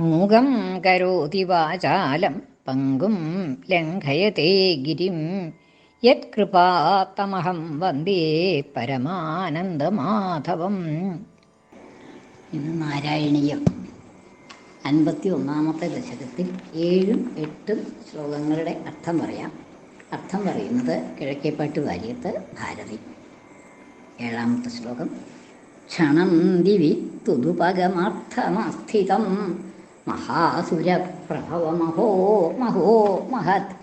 മൂകം കരോതി വാചാലം പങ്കും ലംഘയത്തെ ഗിരിം. യത്കൃപാത്തമഹം വന്ദേ പരമാനന്ദമാധവം. ഇന്ന് നാരായണീയം. അൻപത്തി ഒന്നാമത്തെ ദശകത്തിൽ ഏഴും എട്ടും ശ്ലോകങ്ങളുടെ അർത്ഥം പറയാം. അർത്ഥം പറയുന്നത് കിഴക്കേപ്പാട്ട് വാര്യത്ത് ഭാരതി. ഏഴാമത്തെ ശ്ലോകം. ക്ഷണം ദിവി തുതുപകമർത്ഥമസ്ഥിതം മഹാസുരപ്രഭവമഹോ മഹോ മഹത്.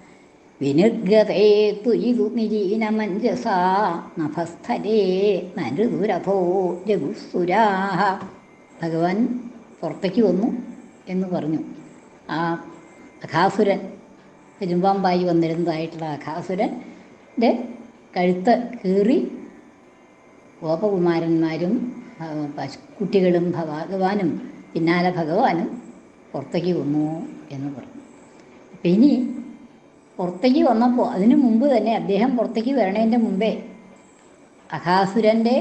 വിനിർഗതേ തുയിതു നിലീനമഞ്ജസാ നഭസ്ഥലേ നരുതുരഥോ രഘുസുരാഹ. ഭഗവാൻ പുറത്തേക്ക് വന്നു എന്ന് പറഞ്ഞു. ആ അഖാസുരൻ പെരുമ്പാമ്പായി വന്നിരുന്നതായിട്ടുള്ള അഖാസുരന്റെ കഴുത്ത് കീറി ഗോപകുമാരന്മാരും കുട്ടികളും ഭഗവാനും പിന്നാലെ ഭഗവാനും പുറത്തേക്ക് വന്നു എന്ന് പറഞ്ഞു. അപ്പം ഇനി പുറത്തേക്ക് വന്നപ്പോൾ അതിനു മുമ്പ് തന്നെ അദ്ദേഹം പുറത്തേക്ക് വരണതിന്റെ മുമ്പേ അഹാസുരന്റെ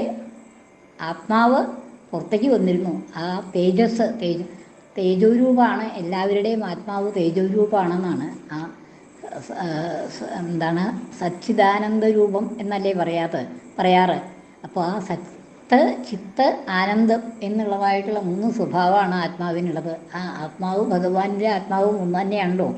ആത്മാവ് പുറത്തേക്ക് വന്നിരുന്നു. ആ തേജസ് തേജ തേജോരൂപമാണ് എല്ലാവരുടെയും ആത്മാവ് തേജോരൂപമാണെന്നാണ് ആ എന്താണ് സച്ചിദാനന്ദ രൂപം എന്നല്ലേ പറയാത്ത പറയാറ്. അപ്പോൾ ആ സത്ത് ചിത്ത് ആനന്ദം എന്നുള്ളതായിട്ടുള്ള മൂന്ന് സ്വഭാവമാണ് ആത്മാവിനുള്ളത്. ആ ആത്മാവ് ഭഗവാന്റെ ആത്മാവും ഒന്ന് തന്നെയാണല്ലോ.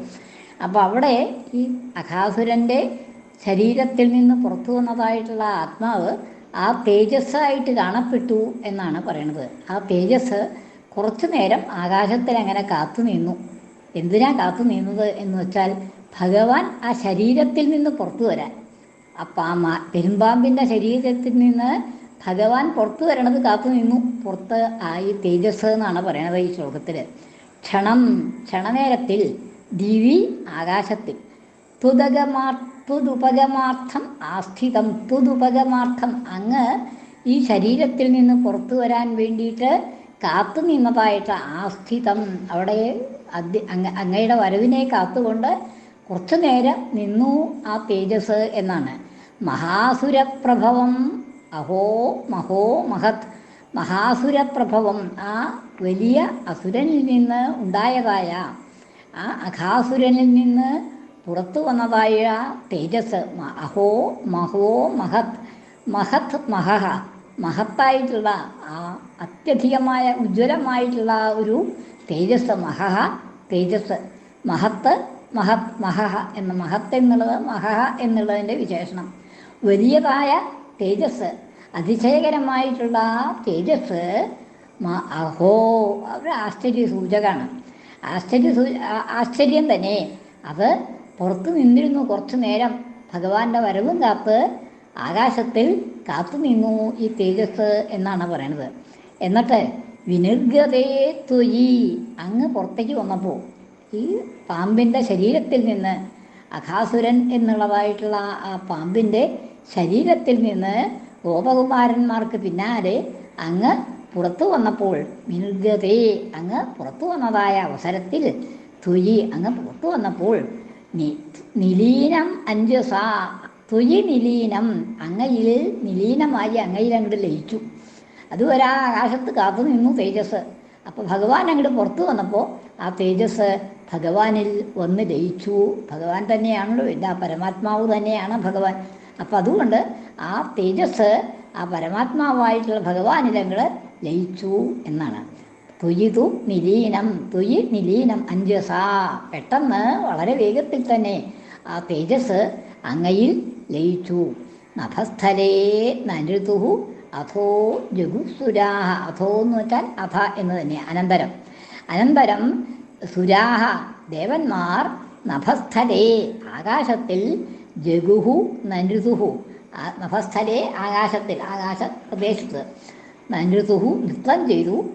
അപ്പോൾ അവിടെ ഈ അഖാസുരന്റെ ശരീരത്തിൽ നിന്ന് പുറത്തു വന്നതായിട്ടുള്ള ആത്മാവ് ആ തേജസ്സായിട്ട് കാണപ്പെട്ടു എന്നാണ് പറയണത്. ആ തേജസ് കുറച്ചു നേരം ആകാശത്തിൽ അങ്ങനെ കാത്തു നിന്നു. എന്തിനാ കാത്തു നിന്നത് എന്ന് വെച്ചാൽ ഭഗവാൻ ആ ശരീരത്തിൽ നിന്ന് പുറത്തു വരാൻ. അപ്പം ആ പെരുമ്പാമ്പിന്റെ ശരീരത്തിൽ നിന്ന് ഭഗവാൻ പുറത്തു വരണത് കാത്തു നിന്നു. പുറത്ത് ആയി തേജസ് എന്നാണ് പറയണത് ഈ ശ്ലോകത്തിൽ. ക്ഷണം ക്ഷണനേരത്തിൽ ദിവി ആകാശത്തിൽ. തുതകമാർ തുതുപകമാർത്ഥം ആസ്ഥിതം തുതുപകമാർത്ഥം അങ്ങ് ഈ ശരീരത്തിൽ നിന്ന് പുറത്തു വരാൻ വേണ്ടിയിട്ട് കാത്തു നിന്നതായിട്ട് ആസ്ഥിതം അവിടെ അങ്ങയുടെ വരവിനെ കാത്തുകൊണ്ട് കുറച്ചു നേരം നിന്നു ആ തേജസ് എന്നാണ്. മഹാസുരപ്രഭവം അഹോ മഹോ മഹത്. മഹാസുരപ്രഭവം. ആ വലിയ അസുരനിൽ നിന്ന് ഉണ്ടായതായ ആ അഘാസുരനിൽ നിന്ന് പുറത്തു വന്നതായ തേജസ്. അഹോ മഹോ മഹത്. മഹത് മഹഹ മഹത്തായിട്ടുള്ള ആ അത്യധികമായ ഉജ്ജ്വലമായിട്ടുള്ള ഒരു തേജസ്. മഹഹ തേജസ്. മഹത്ത് മഹത് മഹഹ എന്ന മഹത്ത് എന്നുള്ളത് മഹഹ എന്നുള്ളതിന്റെ വിശേഷണം. വലിയതായ തേജസ്. അതിശയകരമായിട്ടുള്ള ആ തേജസ് അഹോ ഒരു ആശ്ചര്യ സൂചകമാണ്. ആശ്ചര്യ സൂ ആശ്ചര്യം തന്നെ. അത് പുറത്ത് നിന്നിരുന്നു കുറച്ചു നേരം. ഭഗവാന്റെ വരവും കാത്ത് ആകാശത്തിൽ കാത്തു നിന്നു ഈ തേജസ് എന്നാണ് പറയണത് എന്നിട്ട് വിനിർഗതേ തൊയി അങ്ങ് പുറത്തേക്ക് വന്നപ്പോൾ ഈ പാമ്പിന്റെ ശരീരത്തിൽ നിന്ന് അഖാസുരൻ എന്നുള്ളതായിട്ടുള്ള ആ പാമ്പിന്റെ ശരീരത്തിൽ നിന്ന് ഗോപകുമാരന്മാർക്ക് പിന്നാലെ അങ്ങ് പുറത്തു വന്നപ്പോൾ മിനുഗതേ അങ്ങ് പുറത്തു വന്നതായ അവസരത്തിൽ തുയി അങ്ങ് പുറത്തു വന്നപ്പോൾ നിലീനം അഞ്ജസ തുയി നിലീനം അങ്ങയിൽ നിലീനമായി അങ്ങയിൽ അങ്ങോട്ട് ലയിച്ചു. അതുവരെ ആ ആകാശത്ത് കാത്തു നിന്നു തേജസ്. അപ്പോൾ ഭഗവാൻ അങ്ങോട്ട് പുറത്തു വന്നപ്പോൾ ആ തേജസ് ഭഗവാനിൽ വന്ന് ലയിച്ചു. ഭഗവാൻ തന്നെയാണല്ലോ എല്ലാ പരമാത്മാവ് തന്നെയാണ് ഭഗവാൻ. അപ്പം അതുകൊണ്ട് ആ തേജസ് ആ പരമാത്മാവായിട്ടുള്ള ഭഗവാനിലങ്ങൾ ലയിച്ചു എന്നാണ്. തുയിതു നിലീനം തുയി നിലീനം അഞ്ജസ പെട്ടെന്ന് വളരെ വേഗത്തിൽ തന്നെ ആ തേജസ് അങ്ങയിൽ ലയിച്ചു. നഭസ്ഥലേ നരുതുഹു അഥോ ജഗുസുരാഹ. അഥോ എന്ന് വെച്ചാൽ അഥ എന്ന് തന്നെ അനന്തരം. അനന്തരം സുരാഹ ദേവന്മാർ നഭസ്ഥലേ ആകാശത്തിൽ ജഗുഹു നരുതുഹു ആ നഭസ്ഥലേ ആകാശത്തിൽ ആകാശ പ്രദേശത്ത്. നരുതുഹു നൃത്തം ചെയ്തു.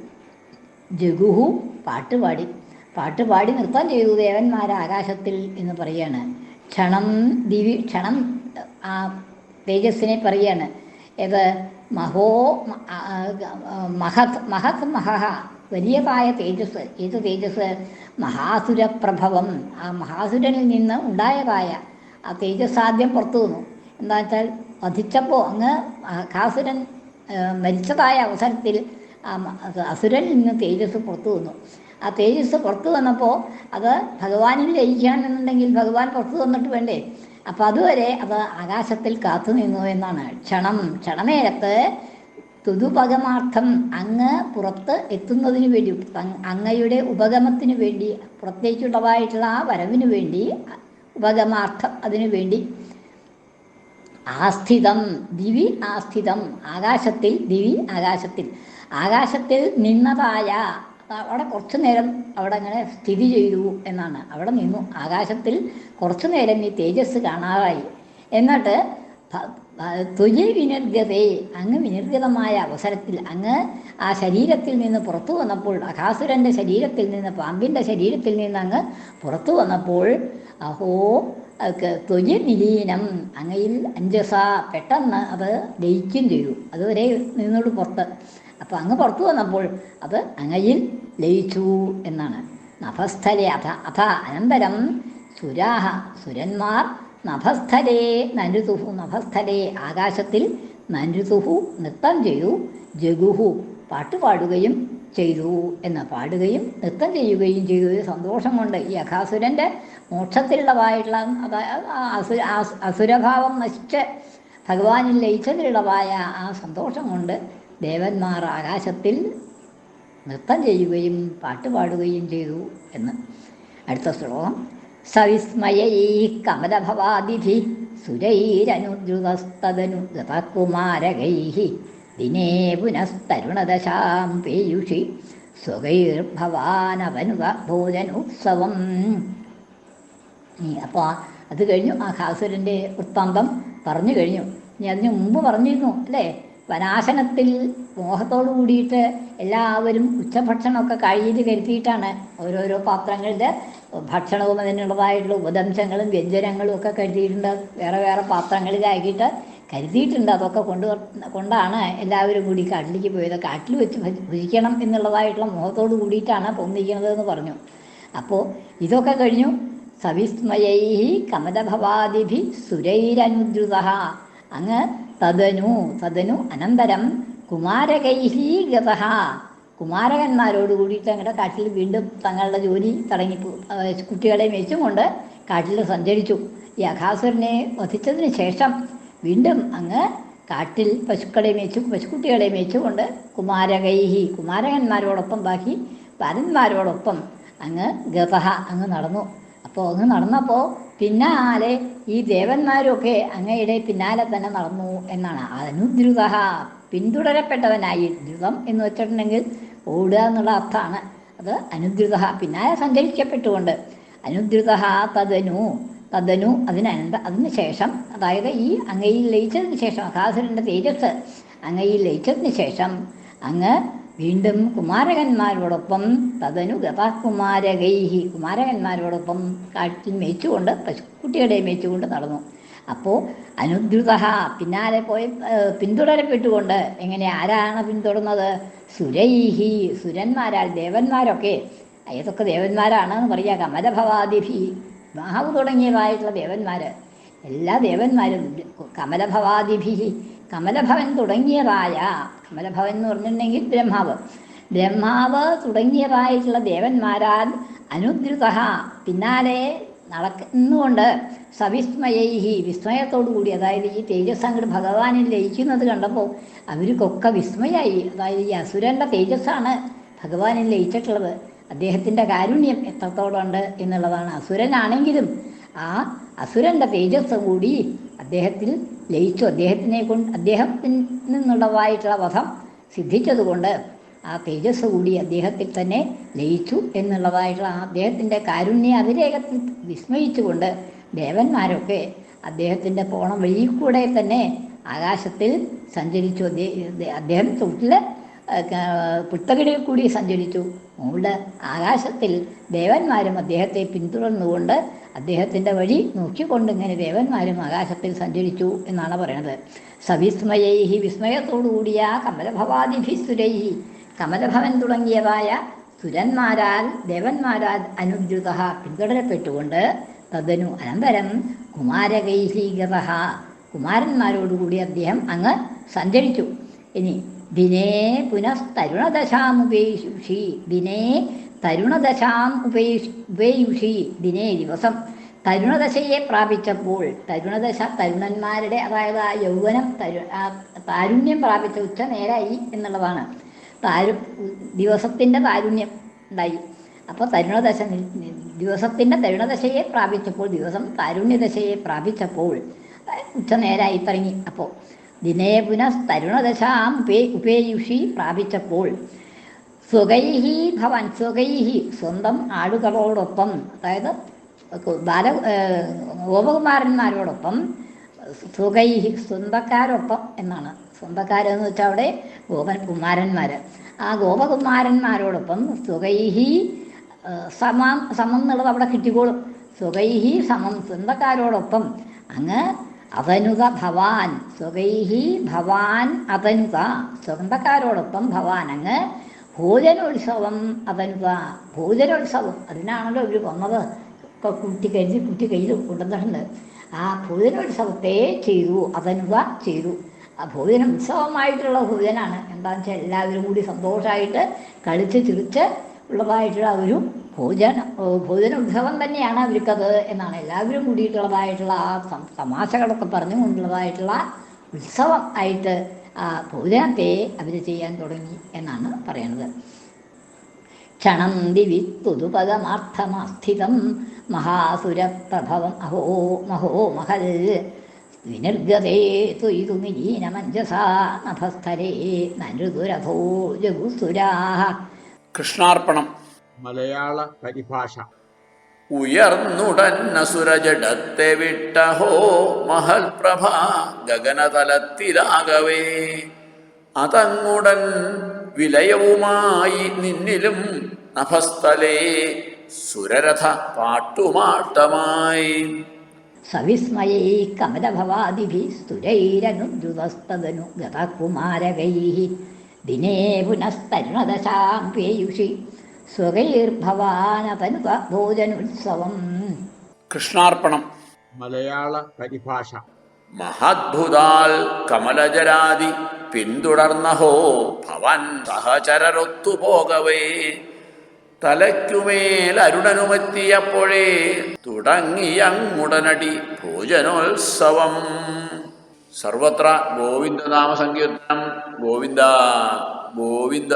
ജഗുഹു പാട്ടുപാടി പാട്ടുപാടി നൃത്തം ചെയ്തു. ദേവന്മാർ ആകാശത്തിൽ എന്ന് പറയാണ്. ക്ഷണം ദിവി ക്ഷണം ആ തേജസ്സിനെ പറയാണ്. ഏത്? മഹോ മഹത് മഹത് മഹഹ വലിയതായ തേജസ്. ഏത് തേജസ്? മഹാസുരപ്രഭവം. ആ മഹാസുരനിൽ നിന്ന് ഉണ്ടായതായ ആ തേജസ് ആദ്യം പുറത്തു വന്നു എന്താ വെച്ചാൽ വധിച്ചപ്പോൾ അങ്ങ് കാസുരൻ മരിച്ചതായ അവസരത്തിൽ അസുരനിൽ നിന്ന് തേജസ് പുറത്തു വന്നു. ആ തേജസ് പുറത്തു വന്നപ്പോൾ അത് ഭഗവാനിൽ ലയിക്കുകയാണെന്നുണ്ടെങ്കിൽ ഭഗവാൻ പുറത്തു വന്നിട്ട് വേണ്ടേ? അപ്പം അതുവരെ അത് ആകാശത്തിൽ കാത്തു നിന്നു എന്നാണ്. ക്ഷണം ക്ഷണനേരത്ത് തുതുപകമാർത്ഥം അങ്ങ് പുറത്ത് എത്തുന്നതിന് വേണ്ടി അങ്ങയുടെ ഉപഗമത്തിന് വേണ്ടി പുറത്തേക്കുള്ളതായിട്ടുള്ള ആ വരവിന് വേണ്ടി ഉപഗമാർത്ഥം അതിനു വേണ്ടി. ആസ്ഥിതം ദിവി ആസ്ഥിതം ആകാശത്തിൽ ദിവി ആകാശത്തിൽ. ആകാശത്തിൽ നിന്നതായ അവിടെ കുറച്ചു നേരം അവിടെ അങ്ങനെ സ്ഥിതി ചെയ്തു എന്നാണ്. അവിടെ നിന്നു. ആകാശത്തിൽ കുറച്ചു നേരം ഈ തേജസ് കാണാതായി. എന്നിട്ട് ത്വജി വിനിർഗതേ. അങ്ങ് വിനിർഗതമായ അവസരത്തിൽ അങ്ങ് ആ ശരീരത്തിൽ നിന്ന് പുറത്തു വന്നപ്പോൾ അഖാസുരന്റെ ശരീരത്തിൽ നിന്ന് പാമ്പിന്റെ ശരീരത്തിൽ നിന്ന് അങ്ങ് പുറത്തു വന്നപ്പോൾ അഹോ ത്വജി നിലീനം. അങ്ങയിൽ അഞ്ചസ പെട്ടെന്ന് അത് ലയിക്കും ചെയ്തു. അതുവരെ നിന്നോട് പുറത്ത്. അപ്പോൾ അങ്ങ് പുറത്തു വന്നപ്പോൾ അത് അങ്ങയിൽ ലയിച്ചു എന്നാണ്. നഭസ്ഥലെ അഥ അഥ അനന്തരം സുരാഹ സുരന്മാർ നഭസ്ഥലേ നനുതുഹു നഭസ്ഥലേ ആകാശത്തിൽ നനുതുഹു നൃത്തം ചെയ്തു ജഗുഹു പാട്ട് പാടുകയും ചെയ്തു എന്ന് പാടുകയും നൃത്തം ചെയ്യുകയും ചെയ്തു. സന്തോഷം കൊണ്ട് ഈ അഖാസുരന്റെ മോക്ഷത്തിലുള്ളതായിട്ടുള്ള അസുരഭാവം നശിച്ച് ഭഗവാനിൽ ലയിച്ചതിലുള്ളതായ ആ സന്തോഷം കൊണ്ട് ദേവന്മാർ ആകാശത്തിൽ നൃത്തം ചെയ്യുകയും പാട്ടുപാടുകയും ചെയ്തു എന്ന്. അടുത്ത ശ്ലോകം. സവിസ്മയൈ സുരൈരനുദ്രുതസ്തനു ഗതകുമാരകൈ ദിനേ പുനസ്തരുണദശാം പേയുഷി സ്വകൈർഭവാനവനുത ഭോജനോത്സവം. അപ്പോൾ അത് കഴിഞ്ഞു ആ ഖാസുരന്റെ വൃത്താന്തം പറഞ്ഞു കഴിഞ്ഞു. ഇനി അതിന് മുമ്പ് പറഞ്ഞിരുന്നു അല്ലേ? വനാശനത്തിൽ മോഹത്തോട് കൂടിയിട്ട് എല്ലാവരും ഉച്ചഭക്ഷണമൊക്കെ കഴിഞ്ഞിട്ട് കരുതിയിട്ടാണ് ഓരോരോ പാത്രങ്ങളുടെ ഭക്ഷണവും അതിനുള്ളതായിട്ടുള്ള ഉപദംശങ്ങളും വ്യഞ്ജനങ്ങളും ഒക്കെ കരുതിയിട്ടുണ്ട്. വേറെ വേറെ പാത്രങ്ങളിലാക്കിയിട്ട് കരുതിയിട്ടുണ്ട്. അതൊക്കെ കൊണ്ട് കൊണ്ടാണ് എല്ലാവരും കൂടി കാട്ടിലേക്ക് പോയത്. കാട്ടിൽ വെച്ച് ഭജി- ഭുജിക്കണം എന്നുള്ളതായിട്ടുള്ള മോഹത്തോട് കൂടിയിട്ടാണ് പൊന്നിക്കുന്നത് എന്ന് പറഞ്ഞു. അപ്പോൾ ഇതൊക്കെ കഴിഞ്ഞു. സവിസ്മയൈ കമലഭവാദിഭി സുരൈരനുദ്രുത. അങ്ങ് തദനു തദനു അനന്തരം കുമാരകൈഹി ഗത കുമാരകന്മാരോട് കൂടിയിട്ട് അങ്ങയുടെ കാട്ടിൽ വീണ്ടും തങ്ങളുടെ ജോലി തുടങ്ങി കുട്ടികളെ മേച്ചുകൊണ്ട് കാട്ടിൽ സഞ്ചരിച്ചു. ഈ അഖാസുരനെ വധിച്ചതിന് ശേഷം വീണ്ടും അങ്ങ് കാട്ടിൽ പശുക്കളെ മേച്ചു പശുക്കുട്ടികളെ മേച്ചുകൊണ്ട് കുമാരകൈഹി കുമാരകന്മാരോടൊപ്പം ബാക്കി ബാലന്മാരോടൊപ്പം അങ്ങ് ഗതഹ അങ്ങ് നടന്നു. അപ്പോൾ അങ്ങ് നടന്നപ്പോൾ പിന്നാലെ ഈ ദേവന്മാരൊക്കെ അങ്ങയുടെ പിന്നാലെ തന്നെ നടന്നു എന്നാണ്. അനുദ്രുത പിന്തുടരപ്പെട്ടവനായി ദ്രുതം എന്ന് വെച്ചിട്ടുണ്ടെങ്കിൽ ഓടുക എന്നുള്ള അർത്ഥമാണ്. അത് അനുദ്രുത പിന്നാലെ സഞ്ചരിക്കപ്പെട്ടുകൊണ്ട് അനുദ്രുത തദനു തദനു അതിനന്ത അതിന് ശേഷം അതായത് ഈ അങ്ങയിൽ ലയിച്ചതിന് ശേഷം അഘാസുരന്റെ തേജസ് അങ്ങയിൽ ലയിച്ചതിന് ശേഷം അങ്ങ് വീണ്ടും കുമാരകന്മാരോടൊപ്പം തതനു ഗതാകുമാരകൈഹി കുമാരകന്മാരോടൊപ്പം കാട്ടിൽ മേച്ചുകൊണ്ട് പശുക്കുട്ടികളെ മേച്ചുകൊണ്ട് നടന്നു. അപ്പോൾ അനുദ്രുത പിന്നാലെ പോയി പിന്തുടരപ്പെട്ടുകൊണ്ട് എങ്ങനെ ആരാണ് പിന്തുടർന്നത്? സുരൈഹി സുരന്മാരാൽ ദേവന്മാരൊക്കെ. ഏതൊക്കെ ദേവന്മാരാണെന്ന് പറയുക കമലഭവാദിഭി മഹാവ് തുടങ്ങിയതായിട്ടുള്ള ദേവന്മാർ എല്ലാ ദേവന്മാരും കമലഭവാദിഭി കമലഭവൻ തുടങ്ങിയതായ കമലഭവൻ എന്ന് പറഞ്ഞിട്ടുണ്ടെങ്കിൽ ബ്രഹ്മാവ്. ബ്രഹ്മാവ് തുടങ്ങിയതായിട്ടുള്ള ദേവന്മാരാൽ അനുദ്രുത പിന്നാലെ നടക്കുന്നുകൊണ്ട് സവിസ്മയൈഹി വിസ്മയത്തോടു കൂടി അതായത് ഈ തേജസ് അങ്ങോട്ട് ഭഗവാനിൽ ലയിക്കുന്നത് കണ്ടപ്പോൾ അവർക്കൊക്കെ വിസ്മയായി. അതായത് ഈ അസുരന്റെ തേജസ്സാണ് ഭഗവാനിൽ ലയിച്ചിട്ടുള്ളത്. അദ്ദേഹത്തിന്റെ കാരുണ്യം എത്രത്തോളമുണ്ട് എന്നുള്ളതാണ്. അസുരനാണെങ്കിലും ആ അസുരന്റെ തേജസ് കൂടി അദ്ദേഹത്തിൽ ലയിച്ചു. അദ്ദേഹത്തിനെ കൊണ്ട് അദ്ദേഹത്തിൽ നിന്നുള്ളതായിട്ടുള്ള വധം സിദ്ധിച്ചതുകൊണ്ട് ആ തേജസ് കൂടി അദ്ദേഹത്തിൽ തന്നെ ലയിച്ചു എന്നുള്ളതായിട്ടുള്ള അദ്ദേഹത്തിന്റെ കാരുണ്യ അതിരേകത്തിൽ വിസ്മയിച്ചുകൊണ്ട് ദേവന്മാരൊക്കെ അദ്ദേഹത്തിന്റെ പോണം വഴി കൂടെ തന്നെ ആകാശത്തിൽ സഞ്ചരിച്ചു. അദ്ദേഹ- തൊട്ടിൽ പുത്തകിടിൽ കൂടി സഞ്ചരിച്ചു. മുകളിൽ ആകാശത്തിൽ ദേവന്മാരും അദ്ദേഹത്തെ പിന്തുടർന്നുകൊണ്ട് അദ്ദേഹത്തിന്റെ വഴി നോക്കിക്കൊണ്ട് ഇങ്ങനെ ദേവന്മാരും ആകാശത്തിൽ സഞ്ചരിച്ചു എന്നാണ് പറയുന്നത് സവിസ്മയൈഹി വിസ്മയത്തോടുകൂടിയ കമലഭവാദിഭി സുരൈഹി കമലഭവൻ തുടങ്ങിയതായ സുരന്മാരാൽ ദേവന്മാരാൽ അനുദ്രുത പിന്തുടരപ്പെട്ടുകൊണ്ട് തദനു അനന്തരം കുമാരകൈഹീഗത കുമാരന്മാരോടുകൂടി അദ്ദേഹം അങ്ങ് സഞ്ചരിച്ചു. ഇനി ദിനേ പുനസ്തരുണദശാമുപേക്ഷി ദിനേ തരുണദശാം ഉപേഷ് ഉപേയുഷി ദിനേ ദിവസം. തരുണദശയെ പ്രാപിച്ചപ്പോൾ തരുണദശ തരുണന്മാരുടെ അതായത് ആ യൗവനം തരു താരുണ്യം പ്രാപിച്ച ഉച്ച നേരായി എന്നുള്ളതാണ്. താരു ദിവസത്തിന്റെ താരുണ്യം ഉണ്ടായി. അപ്പോൾ തരുണദശ ദിവസത്തിന്റെ തരുണദശയെ പ്രാപിച്ചപ്പോൾ ദിവസം താരുണ്യദശയെ പ്രാപിച്ചപ്പോൾ ഉച്ച നേരായി തുടങ്ങി. അപ്പോൾ ദിനേ പുനഃ തരുണദശാം ഉപേ ഉപേയുഷി പ്രാപിച്ചപ്പോൾ സ്വകൈഹി ഭവൻ സ്വകൈഹി സ്വന്തം ആളുകളോടൊപ്പം അതായത് ബാല ഗോപകുമാരന്മാരോടൊപ്പം സ്വകൈഹി സ്വന്തക്കാരൊപ്പം എന്നാണ്. സ്വന്തക്കാരെന്ന് വെച്ചാൽ അവിടെ ഗോപൻ കുമാരന്മാർ ആ ഗോപകുമാരന്മാരോടൊപ്പം സ്വകൈഹി സമം സമം എന്നുള്ളത് അവിടെ കിട്ടിക്കോളും. സ്വകൈഹി സമം സ്വന്തക്കാരോടൊപ്പം അങ്ങ് അതനുത ഭവാൻ സ്വകൈഹി ഭവാൻ അതനുത സ്വന്തക്കാരോടൊപ്പം ഭവാൻ അങ്ങ് ഭോജനോത്സവം അതനുത ഭോജനോത്സവം. അതിനാണല്ലോ ഇവർ വന്നത്. കുട്ടി കരുതി കുട്ടി കയ്യിൽ കൊണ്ടുവന്നിട്ടുണ്ട്. ആ ഭോജനോത്സവത്തെ ചെയ്തു അതനുത ചെയ്തു. ആ ഭോജന ഉത്സവമായിട്ടുള്ള ഭോജനാണ്. എന്താണെന്ന് വെച്ചാൽ എല്ലാവരും കൂടി സന്തോഷമായിട്ട് കളിച്ച് ചിരിച്ച് ഉള്ളതായിട്ടുള്ള ഒരു ഭോജന ഭോജന ഉത്സവം തന്നെയാണ് അവർക്കത് എന്നാണ്. എല്ലാവരും കൂടിയിട്ടുള്ളതായിട്ടുള്ള ആ തമാശകളൊക്കെ പറഞ്ഞുകൊണ്ടുള്ളതായിട്ടുള്ള ഉത്സവം ആയിട്ട് ഭോജനത്തെ അവർ ചെയ്യാൻ തുടങ്ങി എന്നാണ് പറയുന്നത് ക്ഷണം ദിവി തുതുപദമാർത്ഥമാസ്ഥിതം മഹാസുരപ്രഭവം അഹോ മഹോ മഹൽ. ജഗുസുരാ കൃഷ്ണാർപ്പണം. മലയാള പരിഭാഷ. ഉയർന്നുടന്നസുരജടത്തെ മഹൽ പ്രഭ ഗഗനതലത്തിലാകവേ. അതങ്ങുടൻ വിലയവുമായി നിന്നിലും നഭസ്ഥലേ സുരരഥ പാട്ടുമാട്ടമായി. സവിസ്മയൈ കമലഭവാദിഭിः സ്തുരൈരനുദ്രുതസ്തദനു ഗതകുമാരകൈ ദിനേ പുനസ്തരുണദശാം പേയുഷി. സ്വകൈർഭവാനതനുത ഭോജനോത്സവം. കൃഷ്ണാർപ്പണം. മലയാള പരിഭാഷ. മഹദ്ഭുതാൽ കമലജരാതി പിന്തുടർന്നഹോ ഭവൻ സഹചരരൊത്തുപോകവേ. തലയ്ക്കുമേൽ അരുണനുമെത്തിയപ്പോഴേ തുടങ്ങിയങ്ങുടനടി ഭോജനോത്സവം. സർവത്ര ഗോവിന്ദനാമ സങ്കീർത്തനം ഗോവിന്ദ ഗോവിന്ദ.